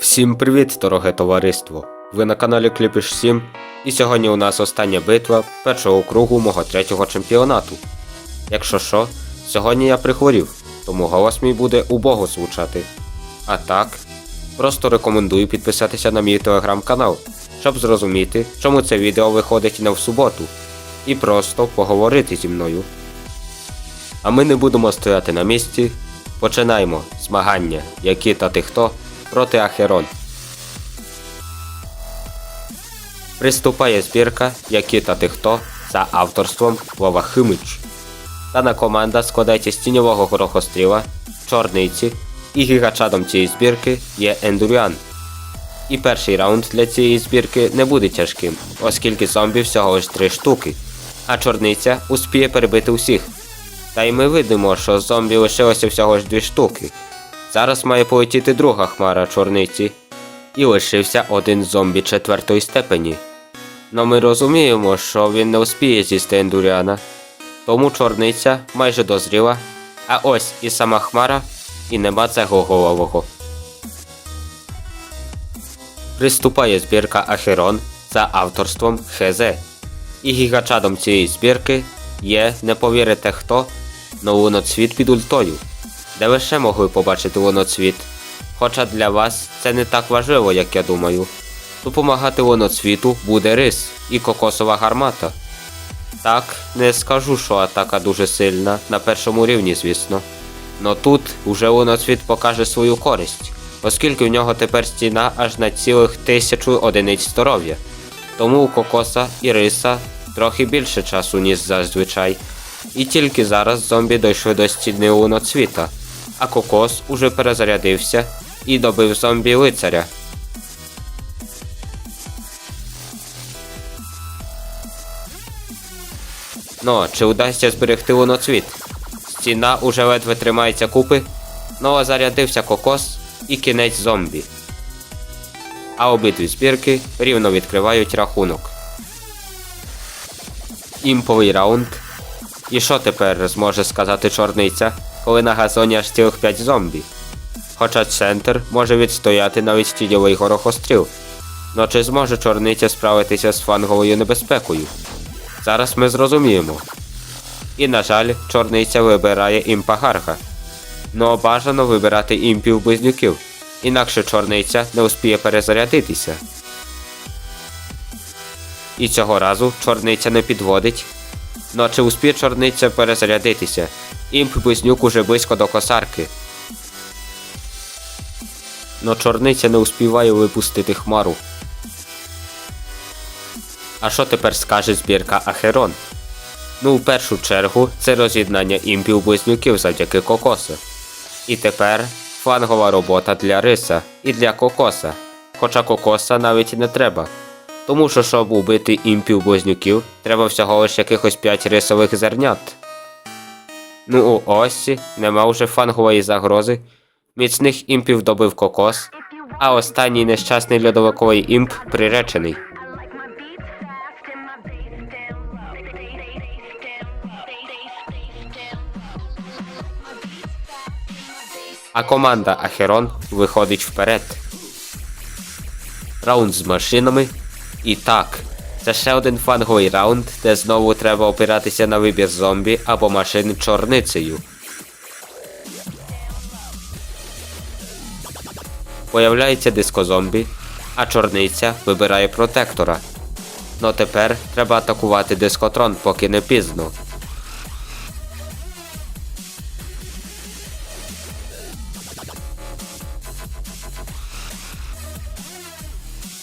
Всім привіт, дороге товариство! Ви на каналі Кліпіш 7 і сьогодні у нас остання битва першого кругу мого третього чемпіонату. Якщо що, сьогодні я прихворів, тому голос мій буде убого звучати. А так, просто рекомендую підписатися на мій телеграм-канал, щоб зрозуміти, чому це відео виходить не в суботу, і просто поговорити зі мною. А ми не будемо стояти на місці. Починаємо змагання, які та ти хто проти Ахерон. Приступає збірка Які та ти хто за авторством Вова Химич. Дана команда складається з тіньового горохостріла, чорниці і гігачадом цієї збірки є Ендуріан. І перший раунд для цієї збірки не буде тяжким, оскільки зомбі всього лиш три штуки, а чорниця успіє перебити усіх. Та й ми видимо, що зомбі лишилося всього ж дві штуки. Зараз має полетіти друга хмара чорниці. І лишився один зомбі четвертої степені. Но ми розуміємо, що він не успіє з'їсти ендуріана. Тому чорниця майже дозріла, а ось і сама хмара, і нема цього голового. Приступає збірка Ахерон за авторством Хезе. І гігачадом цієї збірки є, не повірите хто, но луноцвіт під ультою, де ви ще могли побачити луноцвіт. Хоча для вас це не так важливо, як я думаю. Допомагати луноцвіту буде рис і кокосова гармата. Так, не скажу, що атака дуже сильна, на першому рівні, звісно. Но тут уже луноцвіт покаже свою користь, оскільки в нього тепер стіна аж на цілих тисячу одиниць здоров'я. Тому у кокоса і риса трохи більше часу, ніж зазвичай. І тільки зараз зомбі дійшли до стіни луноцвіта, а кокос уже перезарядився і добив зомбі лицаря. Ну, чи вдасться зберегти луноцвіт? Стіна уже ледве тримається купи, ну а зарядився кокос і кінець зомбі. А обидві збірки рівно відкривають рахунок. Імповий раунд. І що тепер зможе сказати чорниця, коли на газоні аж цілих 5 зомбі? Хоча центр може відстояти навіть тіньовий горохостріл. Но чи зможе чорниця справитися з фанговою небезпекою? Зараз ми зрозуміємо. І, на жаль, чорниця вибирає імпа Гарга. Но бажано вибирати імпів близнюків, інакше чорниця не успіє перезарядитися. І цього разу чорниця не підводить. Ну чи успіє чорниця перезарядитися? Імп близнюк уже близько до косарки. Но чорниця не успіває випустити хмару. А що тепер скаже збірка Ахерон? Ну, в першу чергу, це роз'єднання імпів близнюків завдяки кокосу. І тепер флангова робота для риса і для кокоса. Хоча кокоса навіть не треба. Тому що, щоб убити імпів близнюків, треба всього лише якихось 5 рисових зернят. Ну у Осі нема вже фангової загрози. Міцних імпів добив кокос, а останній нещасний льодовиковий імп приречений. А команда Ахерон виходить вперед. Раунд з машинами. І так, це ще один фанговий раунд, де знову треба опиратися на вибір зомбі або машин чорницею. Появляється дискозомбі, а чорниця вибирає протектора. Ну тепер треба атакувати дискотрон, поки не пізно.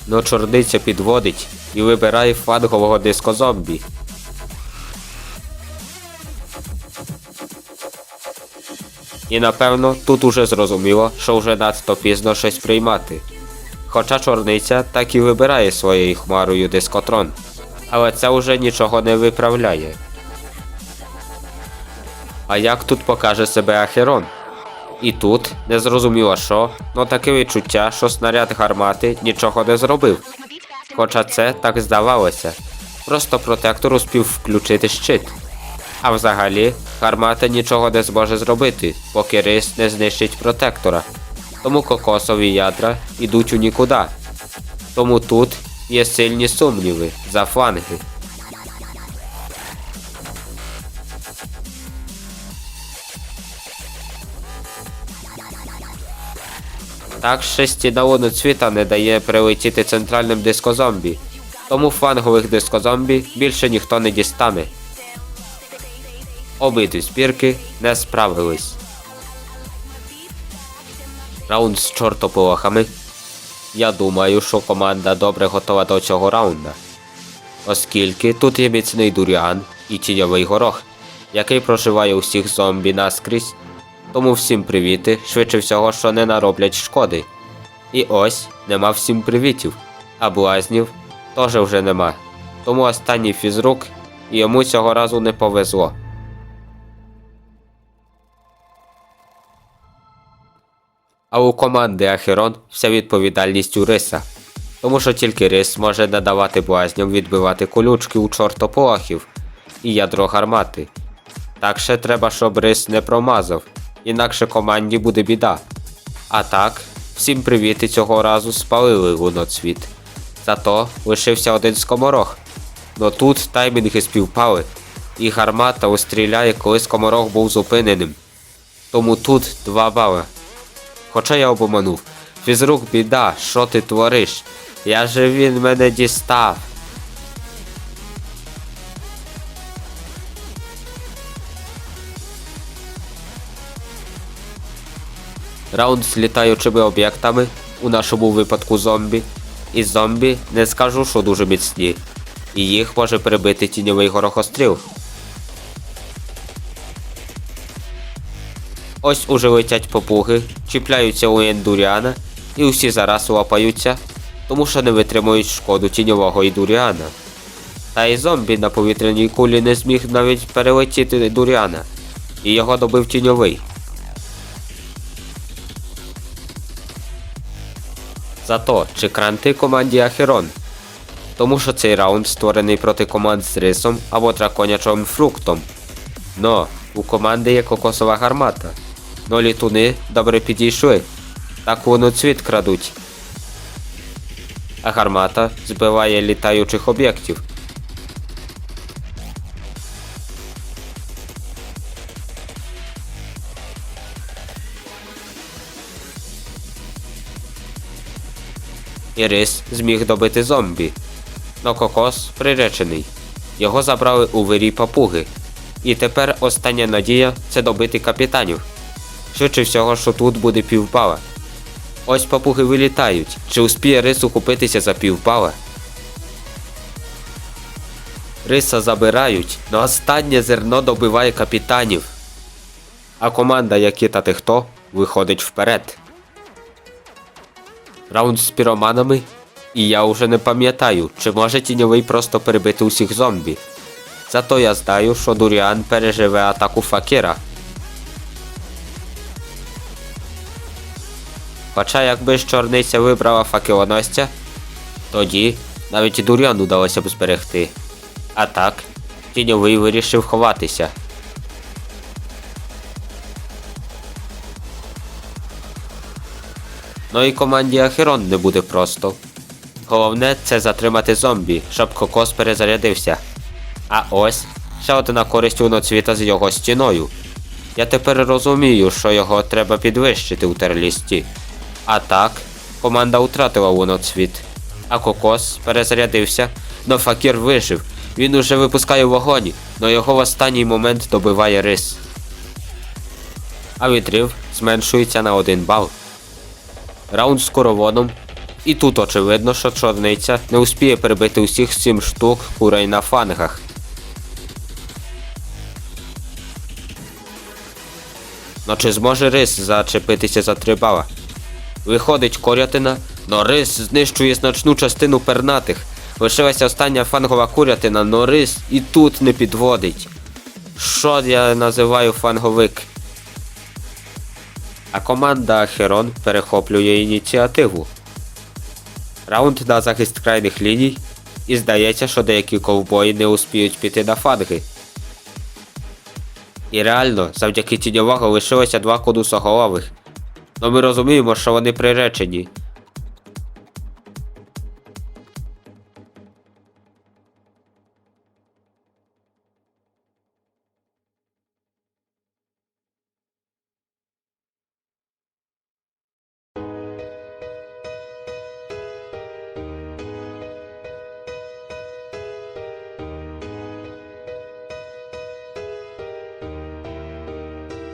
Но чорниця підводить і вибирає фангового дискозомбі. І напевно тут уже зрозуміло, що вже надто пізно щось приймати. Хоча чорниця так і вибирає своєю хмарою дискотрон, але це вже нічого не виправляє. А як тут покаже себе Ахерон? І тут не зрозуміло що, но таке відчуття, що снаряд гармати нічого не зробив. Хоча це так здавалося. Просто протектор успів включити щит. А взагалі, гармата нічого не зможе зробити, поки рис не знищить протектора. тому кокосові ядра йдуть у нікуди. Тому тут є сильні сумніви за фланги. Так ще стіна луноцвіта не дає прилетіти центральним дискозомбі, тому флангових дискозомбі більше ніхто не дістане. Обидві збірки не справились. Раунд з чортополохами. Я думаю, що команда добре готова до цього раунда. Оскільки тут є міцний дуріан і тіньовий горох, який проживає усіх зомбі наскрізь. Тому всім привіти, швидше всього, що не нароблять шкоди. І ось нема всім привітів, а блазнів теж вже нема. Тому останній фізрук йому цього разу не повезло. А у команди Ахерон вся відповідальність у риса. Тому що тільки рис може надавати блазням відбивати колючки у чортополохів і ядро гармати. Так ще треба, щоб рис не промазав, інакше команді буде біда. А так, всім привіти цього разу спалили луноцвіт. Зато лишився один скоморох. Но тут таймінги співпали, і гармата устріляє, коли скоморох був зупиненим. Тому тут два бали. Хоча я обманув. Фізрук біда, що ти твориш? Я же він мене дістав. Раунд з літаючими об'єктами, у нашому випадку зомбі. І зомбі не скажу, що дуже міцні. І їх може прибити тіньовий горохостріл. Ось уже летять попуги, чіпляються у ендуріана, і усі зараз лапаються, тому що не витримують шкоду тіньового індуріана. Та й зомбі на повітряній кулі не зміг навіть перелетіти дуріана, і його добив тіньовий. Зато чи кранти команді Ахерон? Тому що цей раунд створений проти команд з рисом або драконячим фруктом. Но у команди є кокосова гармата. Но літуни добре підійшли. Так воно цвіт крадуть. А гармата збиває літаючих об'єктів. І зміг добити зомбі. Но кокос приречений. Його забрали у вирій папуги. І тепер остання надія це добити капітанів. Швидше всього, що тут буде півбала. Ось папуги вилітають. Чи успіє рис ухопитися за півбала? Риса забирають, но останнє зерно добиває капітанів. А команда Які та ти хто виходить вперед. Раунд з піроманами. І я уже не пам'ятаю, чи може тіньовий просто перебити усіх зомбі. Зато я знаю, що Дуріан переживе атаку Факіра. Хоча якби ж чорниця вибрала факелоносця, тоді навіть і Дуріан удалося б зберегти. А так, тіньовий вирішив ховатися. Ну і команді Ахерон не буде просто. Головне це затримати зомбі, щоб кокос перезарядився. А ось ще одна користь луноцвіта з його стіною. Я тепер розумію, що його треба підвищити у терлісті. А так, команда втратила луноцвіт. А кокос перезарядився, но факір вижив. Він уже випускає вогонь, но його в останній момент добиває рис. А відрив зменшується на один бал. Раунд з короводом. І тут очевидно, що чорниця не успіє перебити усіх сім штук курей на фангах. Ну чи зможе рис зачепитися за три бала? Виходить корятина, но рис знищує значну частину пернатих. Лишилася остання фангова курятина, но рис і тут не підводить. Що я називаю фанговик? А команда Ахерон перехоплює ініціативу. Раунд на захист крайних ліній, і здається, що деякі ковбої не успіють піти на фанги. І реально, завдяки тіньового лишилося два конусоголових. Но ми розуміємо, що вони приречені.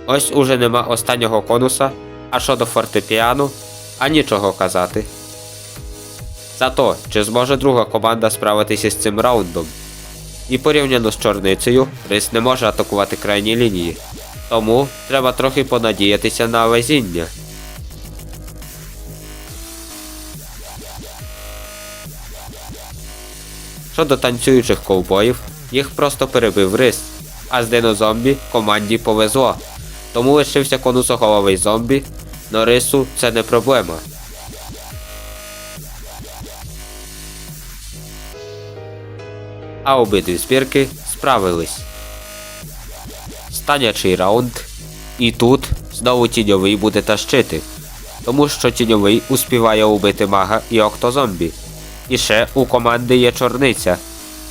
Ось уже нема останнього конуса, а щодо фортепіану, а нічого казати. Зато, чи зможе друга команда справитися з цим раундом? І порівняно з чорницею, рис не може атакувати крайні лінії. Тому треба трохи понадіятися на везіння. Щодо танцюючих ковбоїв, їх просто перебив рис, а з динозомбі команді повезло. Тому лишився конусоголовий зомбі, но рису це не проблема. А обидві збірки справились. Станячий раунд. І тут знову тіньовий буде тащити, тому що тіньовий успіває убити мага і октозомбі. І ще у команди є чорниця,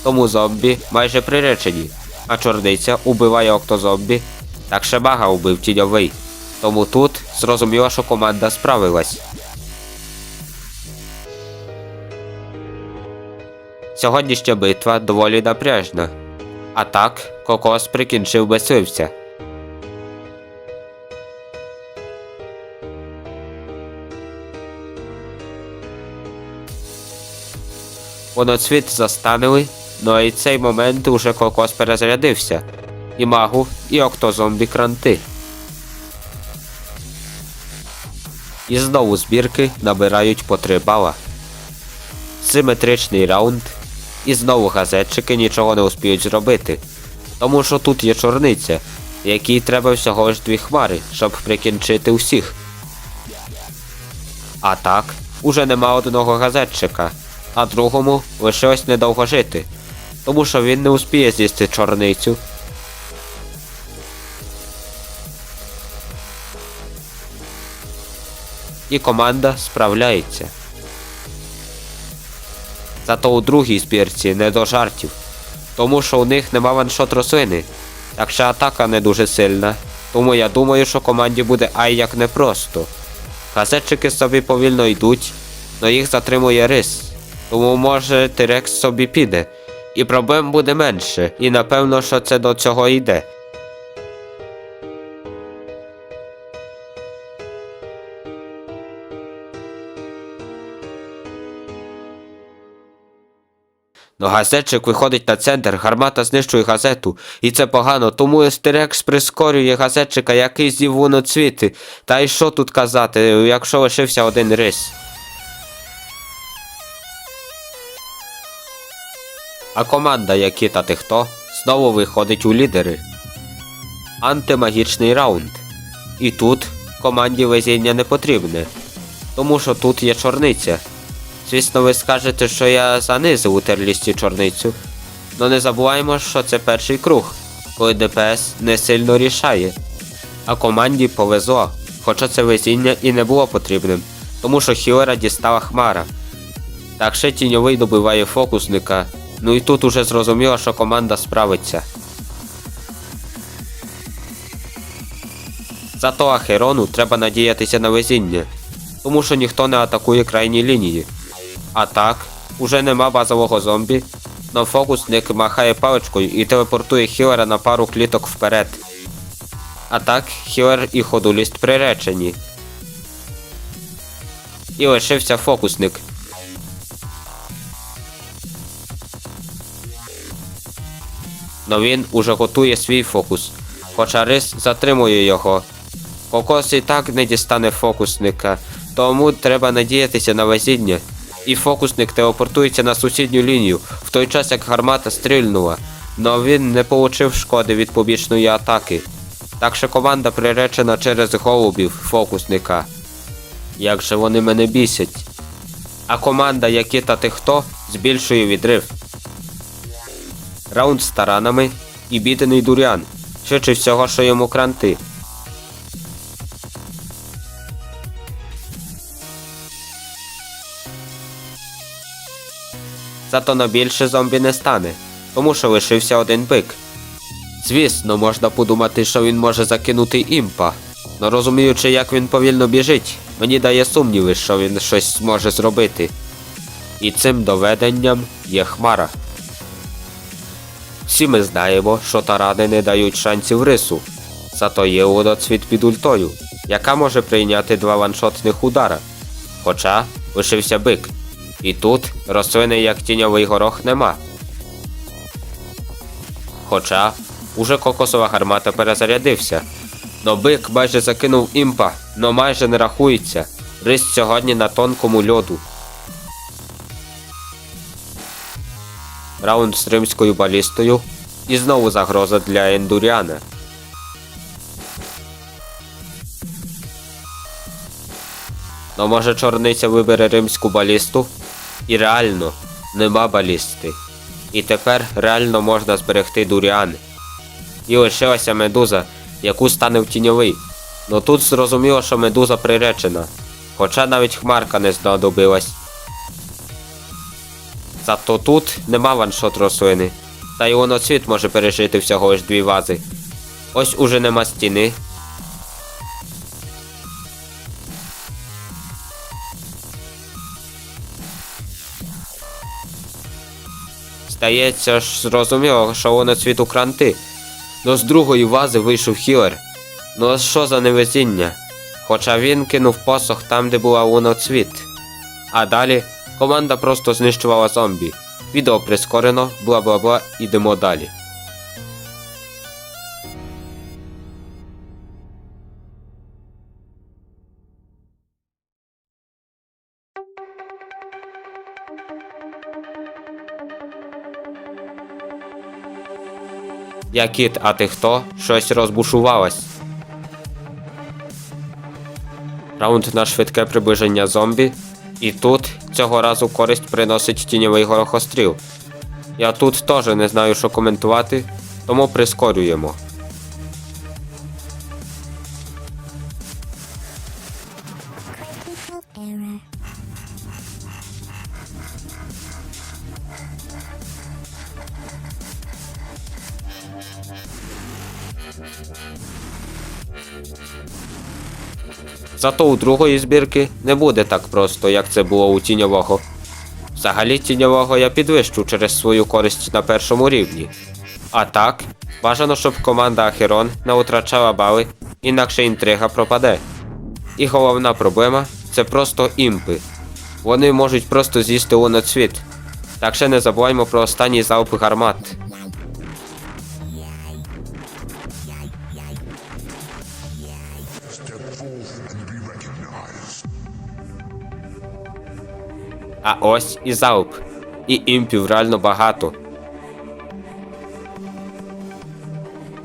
тому зомбі майже приречені, а чорниця убиває октозомбі, так ще мага убив тіньовий. Тому тут зрозуміло, що команда справилась. Сьогоднішня битва доволі напряжна. А так, Кокос прикінчив мисливця. Воноцвіт застанили, но і цей момент уже Кокос перезарядився. Магу, і октозомбі кранти. І знову збірки набирають по 3 бала. Симетричний раунд. І знову газетчики нічого не успіють зробити. Тому що тут є чорниця, якій треба всього ж дві хмари, щоб прикінчити усіх. А так, уже нема одного газетчика, а другому лишилось недовго жити, тому що він не успіє з'їсти чорницю. І команда справляється. Зато у другій збірці не до жартів, тому що у них нема ваншот рослини, так що атака не дуже сильна. Тому я думаю, що команді буде ай як непросто. Газетчики собі повільно йдуть, но їх затримує рис. Тому може Тирекс собі піде. І проблем буде менше, і напевно, що це до цього йде. Но газетчик виходить на центр, гармата знищує газету, і це погано, тому Естерекс прискорює газетчика, який з'їв воноцвіти. Та й що тут казати, якщо лишився один рис. А команда Якіта ти хто знову виходить у лідери. Антимагічний раунд. І тут команді везіння не потрібне, тому що тут є чорниця. Звісно, ви скажете, що я занизив у терлісті чорницю. Но не забуваємо, що це перший круг, коли ДПС не сильно рішає. А команді повезло, хоча це везіння і не було потрібним, тому що Хілера дістала хмара. Так ще тіньовий добиває фокусника. Ну і тут уже зрозуміло, що команда справиться. Зато Ахерону треба надіятися на везіння, тому що ніхто не атакує крайні лінії. А так, уже нема базового зомбі, но фокусник махає паличкою і телепортує хілера на пару кліток вперед. А так, хілер і ходуліст приречені. І лишився фокусник. Но він уже готує свій фокус, хоча рис затримує його. Кокос і так не дістане фокусника, тому треба надіятися на везіння. І фокусник телепортується на сусідню лінію, в той час як гармата стрільнула, но він не получив шкоди від побічної атаки. Так що команда приречена через голубів фокусника. Як же вони мене бісять. А команда Якіта ти хто збільшує відрив. Раунд з таранами і бідений дурян, швидше всього, що йому кранти. Зато на більше зомбі не стане, тому що лишився один бик. Звісно, можна подумати, що він може закинути імпа. Но розуміючи, як він повільно біжить, мені дає сумніви, що він щось зможе зробити. І цим доведенням є хмара. Всі ми знаємо, що тарани не дають шансів рису. Зато є водоцвіт під ультою, яка може прийняти два ваншотних удара. Хоча лишився бик. І тут рослини як тіньовий горох нема. Хоча уже кокосова гармата перезарядився. Но бик майже закинув імпа, но майже не рахується. Рис сьогодні на тонкому льоду. Раунд з римською балістою. І знову загроза для ендуріана. Ну може чорниця вибере римську балісту? І реально, нема балісти. І тепер реально можна зберегти дуріани. І лишилася медуза, яку стане в тіньовий. Ну тут зрозуміло, що медуза приречена. Хоча навіть хмарка не знадобилась. Зато тут нема ваншот рослини. Та й воноцвіт може пережити всього лиш дві вази. Ось уже нема стіни. Стається ж зрозуміло, що воноцвіт у кранти. Но з другої вази вийшов хілер. Ну а що за невезіння? Хоча він кинув посох там, де була луноцвіт. А далі команда просто знищувала зомбі. Відео прискорено, бла бла бла, ідемо далі. Я кіт, а ти хто? Щось розбушувалось. Раунд на швидке приближення зомбі. І тут цього разу користь приносить тіньовий горохостріл. Я тут теж не знаю, що коментувати, тому прискорюємо. Зато у другої збірки не буде так просто, як це було у тіньового. Взагалі тіньового я підвищу через свою користь на першому рівні. А так, бажано, щоб команда Ахерон не втрачала бали, інакше інтрига пропаде. І головна проблема це просто імпи. Вони можуть просто з'їсти луноцвіт. Так ще не забуваймо про останній залп гармат. А ось і залп. І імпів реально багато.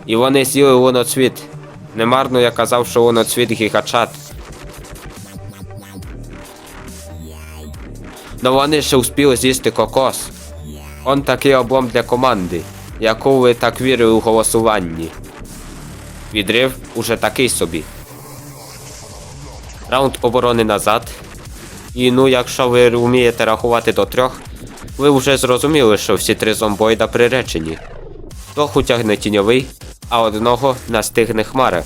І вони з'їли луноцвіт. Немарно я казав, що луноцвіт гігачат. Но вони ще успіли з'їсти кокос. Он такий облом для команди, яку ви так вірили у голосуванні. Відрив уже такий собі. Раунд оборони назад. І ну, якщо ви вмієте рахувати до трьох, ви вже зрозуміли, що всі три зомбоїда приречені. Двох утягне тіньовий, а одного настигне хмара.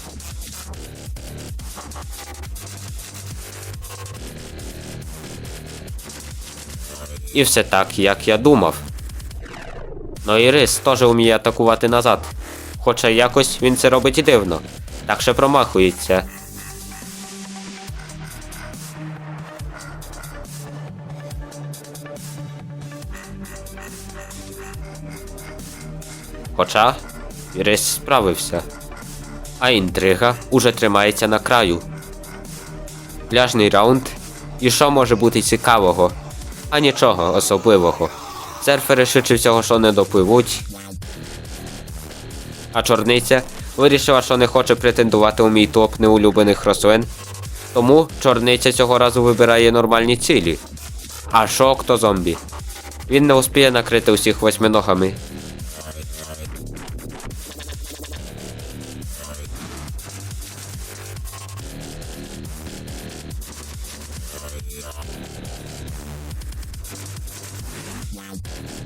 І все так, як я думав. Ну і рис теж вміє атакувати назад. Хоча якось він це робить і дивно, так що промахується. Хоча Ірис справився, а інтрига уже тримається на краю. Пляжний раунд. І що може бути цікавого? А нічого особливого. Серфери швидше всього, що не допливуть. А чорниця вирішила, що не хоче претендувати у мій топ неулюблених рослин. Тому чорниця цього разу вибирає нормальні цілі. А що хто зомбі? Він не успіє накрити усіх восьминогами.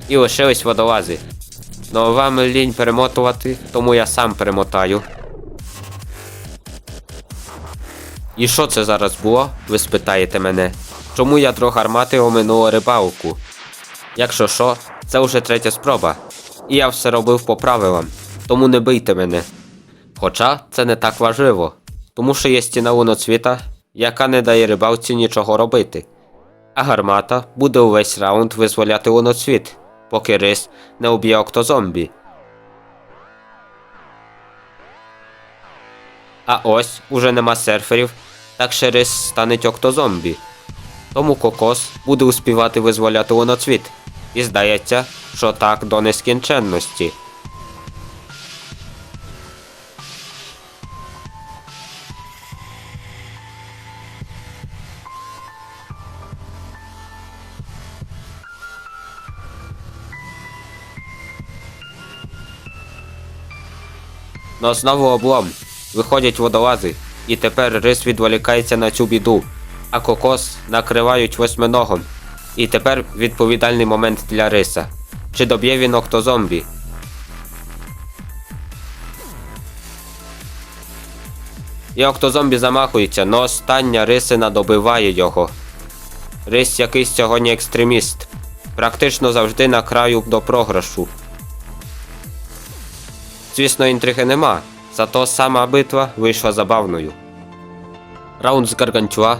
І лишились водолази. Ну вам лінь перемотувати, тому я сам перемотаю. І що це зараз було? Ви спитаєте мене. Чому ядро гармати оминуло рибалку? Якщо що, це вже третя спроба. І я все робив по правилам, тому не бийте мене. Хоча це не так важливо, тому що є стіна луноцвіта, яка не дає рибалці нічого робити. А гармата буде увесь раунд визволяти луноцвіт, поки рис не уб'є октозомбі. А ось уже нема серферів, так ще рис стане октозомбі. Тому кокос буде успівати визволяти луноцвіт. І здається, що так до нескінченності. Но знову облом. Виходять водолази, і тепер рис відволікається на цю біду, а кокос накривають восьминогом. І тепер відповідальний момент для риса. Чи доб'є він октозомбі? І октозомбі замахується, но остання рисина добиває його. Рис якийсь сьогодні екстреміст. Практично завжди на краю до програшу. Звісно, інтриги нема, зато сама битва вийшла забавною. Раунд з Гаргантюа.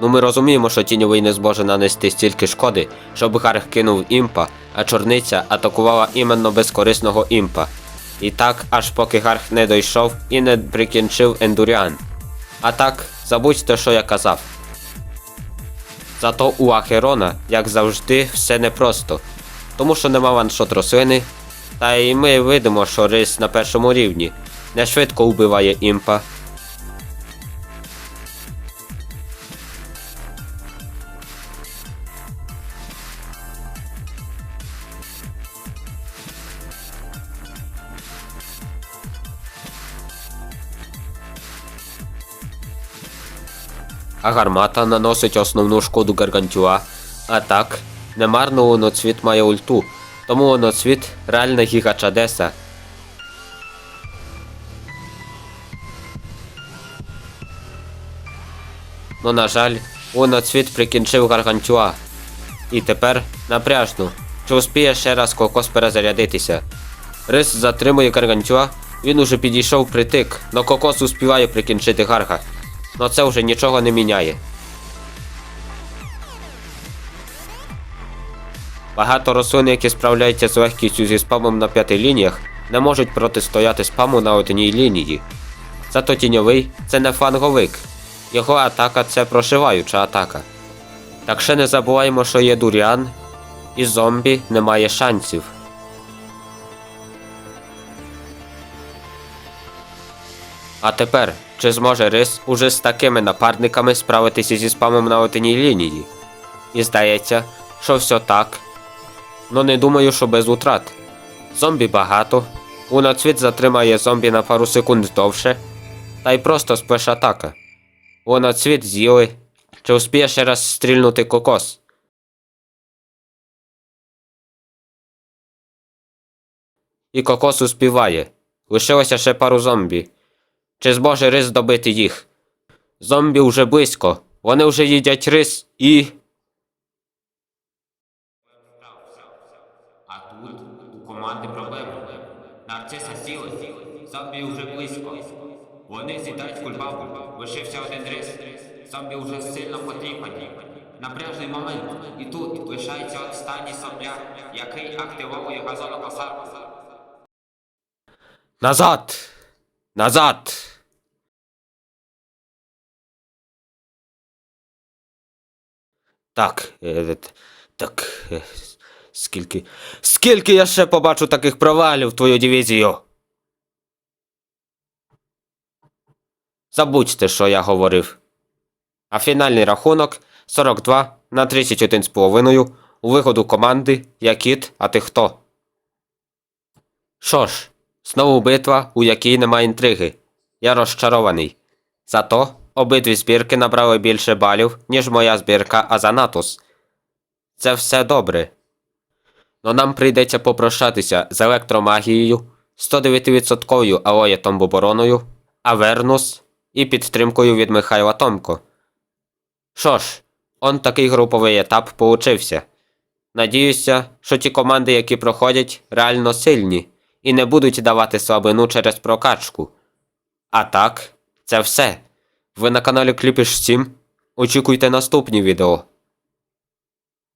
Ну ми розуміємо, що тіньовий не зможе нанести стільки шкоди, щоб Гарг кинув імпа, а чорниця атакувала іменно безкорисного імпа. І так, аж поки Гарг не дійшов і не прикінчив Ендуріан. А так, забудьте, що я казав. Зато у Ахерона, як завжди, все непросто, тому що нема ваншот рослини, та й ми видимо, що рис на першому рівні не швидко вбиває імпа. А гармата наносить основну шкоду Гаргантюа. А так, немарно луноцвіт має ульту, тому луноцвіт реальна гігачадеса. Ну, на жаль, луноцвіт прикінчив Гаргантюа. І тепер напряжно. Чи успіє ще раз кокос перезарядитися? Рис затримує Гаргантюа, він уже підійшов притик, но кокос успіває прикінчити Гарга. Но це вже нічого не міняє. Багато рослин, які справляються з легкістю зі спамом на п'яти лініях, не можуть протистояти спаму на одній лінії. Зато тіньовий це не фланговик. Його атака це прошиваюча атака. Так ще не забуваємо, що є дуріан, і зомбі немає шансів. А тепер, чи зможе рис уже з такими напарниками справитися зі спамом на одній лінії? І здається, що все так. Ну не думаю, що без утрат. Зомбі багато. Луноцвіт затримає зомбі на пару секунд довше. Та й просто спеш атака. Луноцвіт з'їли. Чи успіє ще раз стрільнути кокос? І кокос успіває. Лишилося ще пару зомбі. Чи зможе рис добити їх? Зомбі вже близько. Вони вже їдять рис і. А тут у команди проблеми. Нарциса сіли, зомбі вже близько. Вони з'їдають кульбабу, лишився один рис. Зомбі вже сильно потріпані. Напряжний момент. І тут лишається останній зомбя, який активовує газонокосарку. Назад! Назад! Так. Е, так. Скільки. Скільки я ще побачу таких провалів в твою дивізію? Забудьте, що я говорив. А фінальний рахунок 42 на 31,5 у виходу команди Якіт, а ти хто? Що ж, знову битва, у якій немає інтриги. Я розчарований. Зато обидві збірки набрали більше балів, ніж моя збірка Азанатус. Це все добре. Но нам прийдеться попрощатися з електромагією, 109% алоєтом обороною, Авернус і підтримкою від Михайла Томко. Що ж, он такий груповий етап получився. Надіюся, що ті команди, які проходять, реально сильні і не будуть давати слабину через прокачку. А так, це все. Ви на каналі Кліпіш 7. Очікуйте наступні відео.